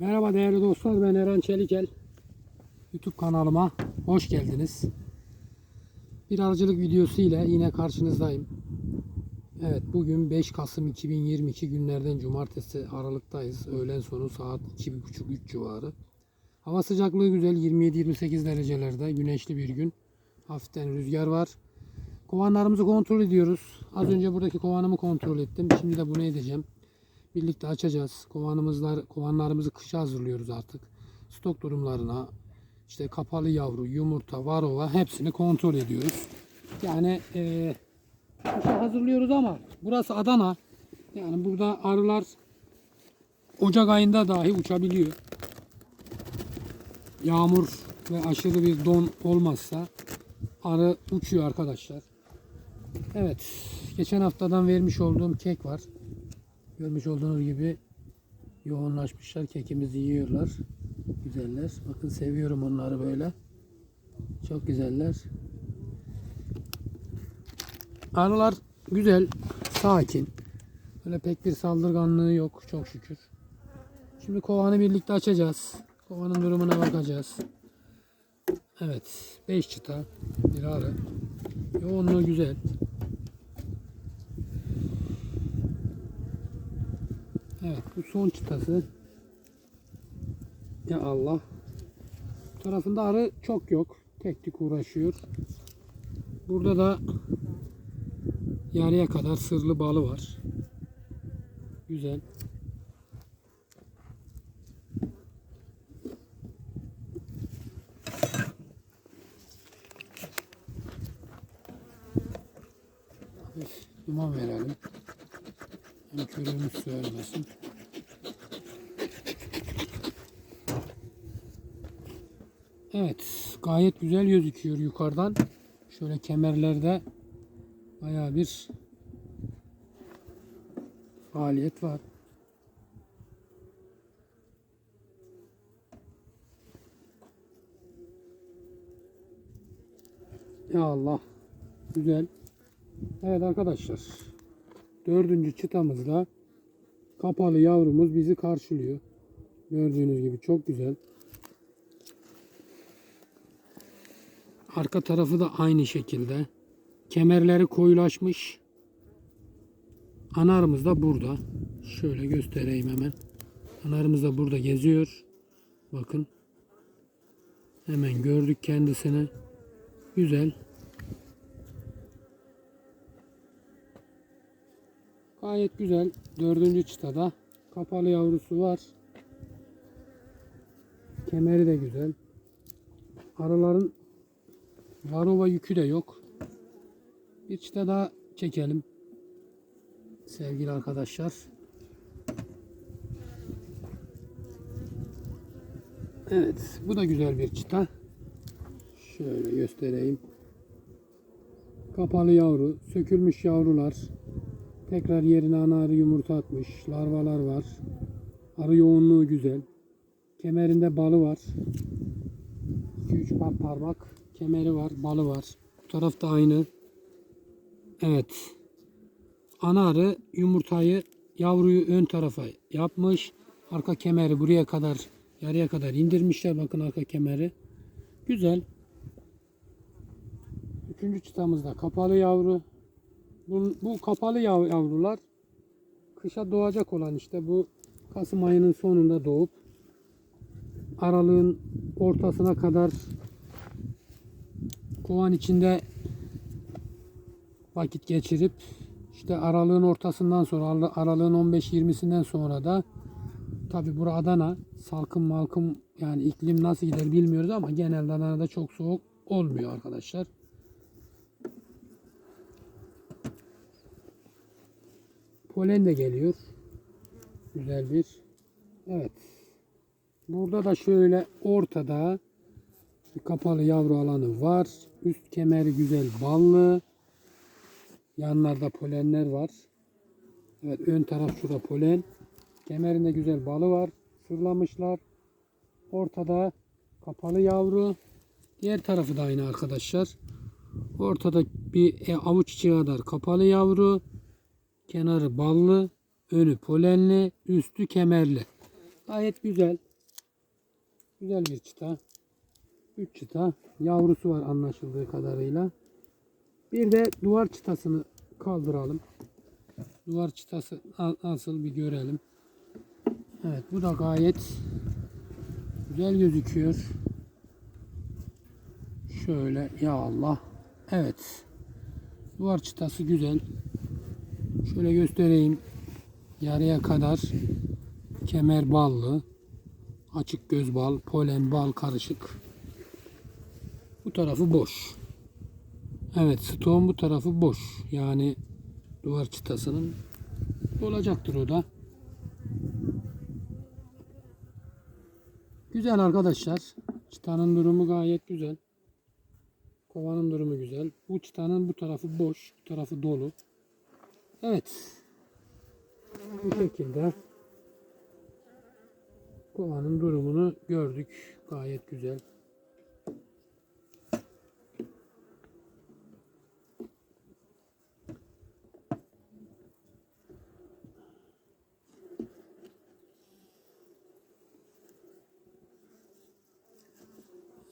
Merhaba değerli dostlar ben Eren Çelikel. YouTube kanalıma hoş geldiniz. Bir arıcılık videosu ile yine karşınızdayım. Evet bugün 5 Kasım 2022 günlerden cumartesi aralıktayız. Öğlen sonu saat 2.30-3 civarı. Hava sıcaklığı güzel 27-28 derecelerde güneşli bir gün. Hafiften rüzgar var. Kovanlarımızı kontrol ediyoruz. Az önce buradaki kovanımı kontrol ettim. Şimdi de bunu edeceğim. Birlikte açacağız. Kovanımızlar, kovanlarımızı kışa hazırlıyoruz artık. Stok durumlarına, işte kapalı yavru, yumurta, varova hepsini kontrol ediyoruz. Yani eee kışa hazırlıyoruz ama burası Adana. Yani burada arılar Ocak ayında dahi uçabiliyor. Yağmur ve aşırı bir don olmazsa arı uçuyor arkadaşlar. Evet, geçen haftadan vermiş olduğum kek var. Görmüş olduğunuz gibi yoğunlaşmışlar. Kekimizi yiyorlar. Güzeller. Bakın seviyorum onları böyle. Çok güzeller. Arılar güzel, sakin. Böyle pek bir saldırganlığı yok çok şükür. Şimdi kovanı birlikte açacağız. Kovanın durumuna bakacağız. Evet, 5 çıta bir arı. Yoğunluğu güzel. Evet bu son çıtası. Ya Allah. Bu tarafında arı çok yok. Tek tük uğraşıyor. Burada da yarıya kadar sırlı balı var. Güzel. Hafif verelim. Körüğümüz sönmesin. Evet, gayet güzel gözüküyor yukarıdan. Şöyle kemerlerde bayağı bir faaliyet var. Ya Allah. Güzel. Evet arkadaşlar. Dördüncü çıtamızla kapalı yavrumuz bizi karşılıyor. Gördüğünüz gibi çok güzel. Arka tarafı da aynı şekilde. Kemerleri koyulaşmış. Anarımız da burada. Şöyle göstereyim hemen. Anarımız da burada geziyor. Bakın. Hemen gördük kendisini. Güzel. Gayet güzel. Dördüncü çıtada. Kapalı yavrusu var. Kemeri de güzel. Arıların varova yükü de yok. Bir çıta daha çekelim. Sevgili arkadaşlar. Evet. Bu da güzel bir çıta. Şöyle göstereyim. Kapalı yavru. Sökülmüş yavrular. Tekrar yerine ana arı yumurta atmış. Larvalar var. Arı yoğunluğu güzel. Kemerinde balı var. 2-3 par parmak kemeri var, balı var. Bu tarafta aynı. Evet. Ana arı yumurtayı, yavruyu ön tarafa yapmış. Arka kemeri buraya kadar, yarıya kadar indirmişler. Bakın arka kemeri. Güzel. Üçüncü çıtamızda kapalı yavru. Bu, bu kapalı yav- yavrular kışa doğacak olan işte bu Kasım ayının sonunda doğup aralığın ortasına kadar kovan içinde vakit geçirip işte aralığın ortasından sonra ara- aralığın 15-20'sinden sonra da tabi bura Adana salkım malkım yani iklim nasıl gider bilmiyoruz ama genelde Adana'da çok soğuk olmuyor arkadaşlar. Polen de geliyor. Güzel bir. Evet. Burada da şöyle ortada kapalı yavru alanı var. Üst kemeri güzel ballı. Yanlarda polenler var. Evet ön taraf şurada polen. Kemerinde güzel balı var. Sırlamışlar. Ortada kapalı yavru. Diğer tarafı da aynı arkadaşlar. Ortada bir e, avuç içi kadar kapalı yavru. Kenarı ballı. Önü polenli. Üstü kemerli. Gayet güzel. Güzel bir çıta. 3 çıta. Yavrusu var anlaşıldığı kadarıyla. Bir de duvar çıtasını kaldıralım. Duvar çıtası nasıl bir görelim. Evet bu da gayet güzel gözüküyor. Şöyle ya Allah. Evet. Duvar çıtası güzel. Şöyle göstereyim. Yarıya kadar kemer ballı. Açık göz bal, polen bal karışık. Bu tarafı boş. Evet, stoğun bu tarafı boş. Yani duvar çıtasının olacaktır o da. Güzel arkadaşlar. Çıtanın durumu gayet güzel. Kovanın durumu güzel. Bu çıtanın bu tarafı boş, bu tarafı dolu. Evet. Bu şekilde kovanın durumunu gördük. Gayet güzel.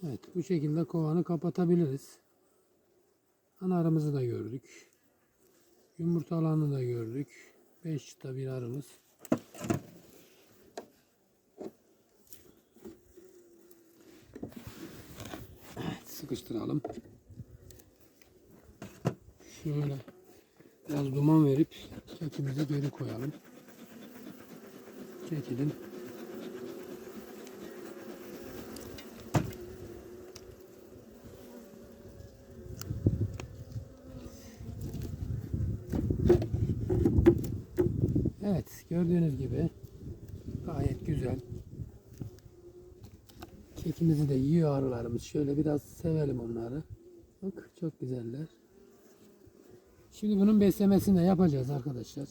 Evet bu şekilde kovanı kapatabiliriz. Anarımızı da gördük. Yumurta alanını da gördük. 5 çıta bir arımız. Evet, sıkıştıralım. Şöyle biraz duman verip kekimizi geri koyalım. Çekelim. Evet gördüğünüz gibi gayet güzel. Kekimizi de yiyor arılarımız. Şöyle biraz sevelim onları. Bak çok güzeller. Şimdi bunun beslemesini de yapacağız arkadaşlar.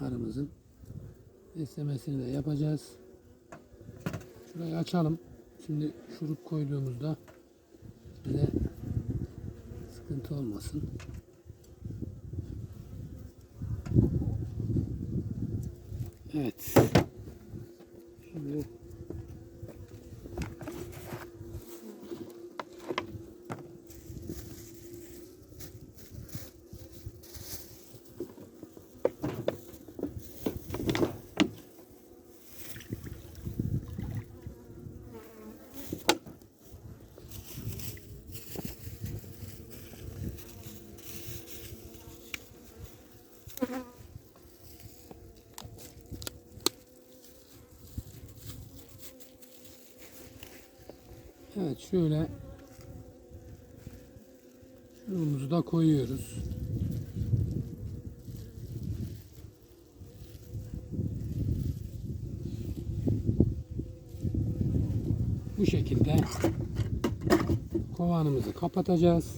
Arımızın beslemesini de yapacağız. Şurayı açalım. Şimdi şurup koyduğumuzda bize sıkıntı olmasın. Evet. Şimdi Evet şöyle şunumuzu da koyuyoruz. Bu şekilde kovanımızı kapatacağız.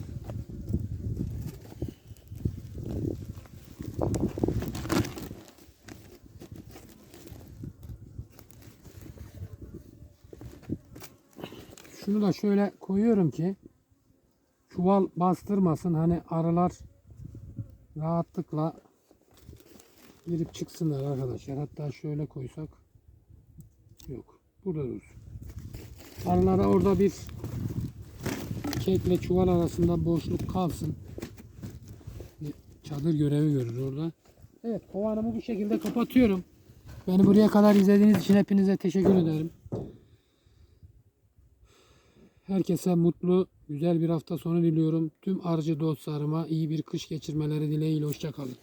Şunu da şöyle koyuyorum ki çuval bastırmasın. Hani arılar rahatlıkla girip çıksınlar arkadaşlar. Hatta şöyle koysak yok. Burada dursun. Arılara orada bir kekle çuval arasında boşluk kalsın. Bir çadır görevi görür orada. Evet kovanımı bu şekilde kapatıyorum. Beni buraya kadar izlediğiniz için hepinize teşekkür ederim. Herkese mutlu, güzel bir hafta sonu diliyorum. Tüm arıcı dostlarıma iyi bir kış geçirmeleri dileğiyle. Hoşçakalın.